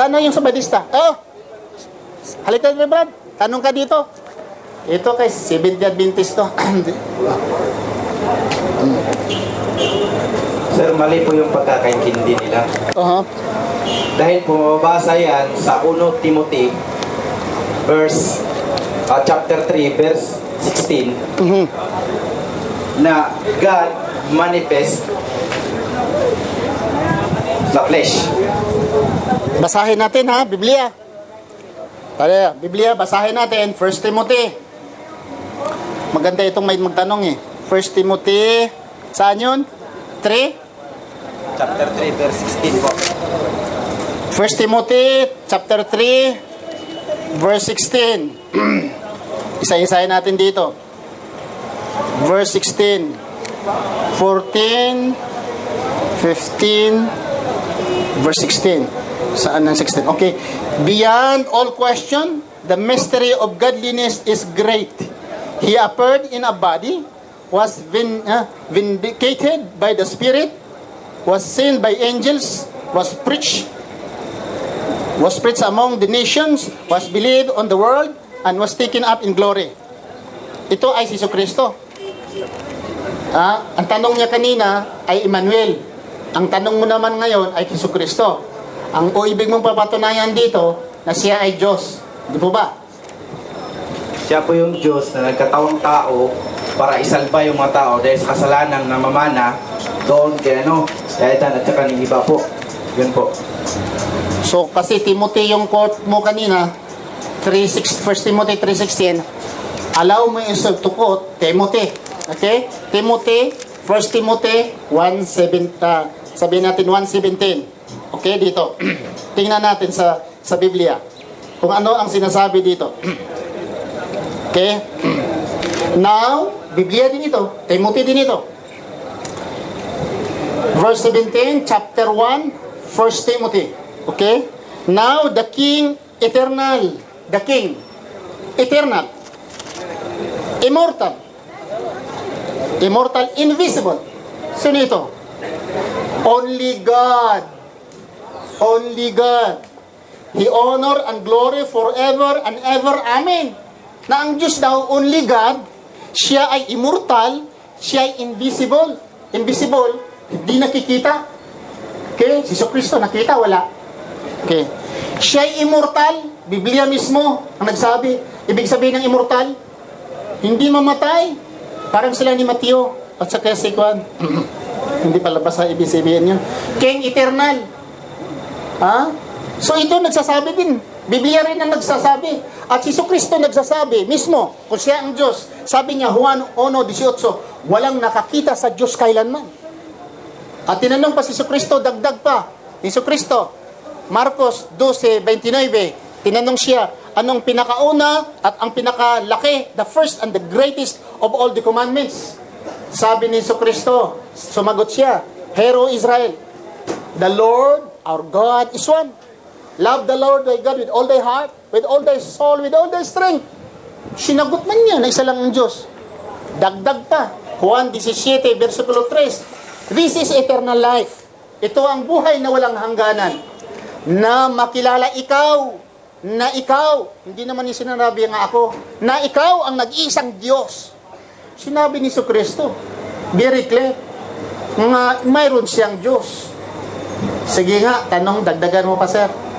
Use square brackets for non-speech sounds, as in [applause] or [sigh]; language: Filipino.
Sana yung sa Batista. Oh, halika na, Brad. Tanong ka dito. Ito kay Seventh Adventist to. [clears throat] Sir, mali po yung pagkakaintindi nila. uh Dahil po mababasa yan sa 1 Timothy verse ah, chapter 3 verse 16 Mhm. na God manifest sa flesh. Basahin natin ha, Biblia. Tara, Biblia, basahin natin. 1 Timothy. Maganda itong may magtanong eh. 1 Timothy, saan yun? 3? Chapter 3 verse 16 po. 1 Timothy chapter 3 verse 16. [clears throat] Isa-isahin natin dito. Verse 16. 14 15 verse 16. Saan ang 16? Okay. Beyond all question, the mystery of godliness is great. He appeared in a body, was vin, uh, vindicated by the Spirit, was seen by angels, was preached was preached among the nations, was believed on the world, and was taken up in glory. Ito ay si Kristo. Ah, ang tanong niya kanina ay Emmanuel. Ang tanong mo naman ngayon ay Hesus Kristo. Ang o ibig mong papatunayan dito na siya ay Diyos. Di po ba? Siya po yung Diyos na nagkatawang tao para isalba yung mga tao dahil sa kasalanang namamana doon kay ano, kay Adan at saka ng iba po. Yun po. So, kasi Timothy yung quote mo kanina, 3, 1 Timothy 3.16, allow mo yung to quote Timothy. Okay? Timothy, 1 Timothy 1.7, uh, sabihin natin 1.17. Okay, dito. [clears throat] Tingnan natin sa sa Biblia kung ano ang sinasabi dito. [clears throat] okay? [clears throat] Now, Biblia din ito. Timothy din ito. Verse 17, chapter 1, 1 Timothy. Okay? Now, the King eternal, the King, eternal, immortal, immortal, invisible. Sino ito? Only God. Only God. He honor and glory forever and ever. Amen. Na ang Diyos daw, only God, siya ay immortal, siya ay invisible. Invisible, hindi nakikita. Okay? Si Kristo nakita, wala. Okay. Siya ay immortal. Biblia mismo ang nagsabi. Ibig sabihin ng immortal, hindi mamatay. Parang sila ni Mateo at saka si Juan. Hindi palabas sa ibig sabihin yun. King eternal. Ha? So ito nagsasabi din. Biblia rin ang nagsasabi. At si Kristo nagsasabi mismo, kung siya ang Diyos, sabi niya, Juan 1.18, walang nakakita sa Diyos kailanman. At tinanong pa si Kristo, dagdag pa. Si Kristo, Marcos 12.29, tinanong siya, anong pinakauna at ang pinakalaki, the first and the greatest of all the commandments. Sabi ni Kristo, sumagot siya, Hero Israel, the Lord our God is one. Love the Lord thy God with all thy heart, with all thy soul, with all thy strength. Sinagot man niya na isa lang ang Diyos. Dagdag pa. Juan 17, versikulo 3. This is eternal life. Ito ang buhay na walang hangganan. Na makilala ikaw, na ikaw, hindi naman yung sinabi nga ako, na ikaw ang nag-iisang Diyos. Sinabi ni Kristo, very clear, nga mayroon siyang Diyos. Sige nga, tanong, dagdagan mo pa sir.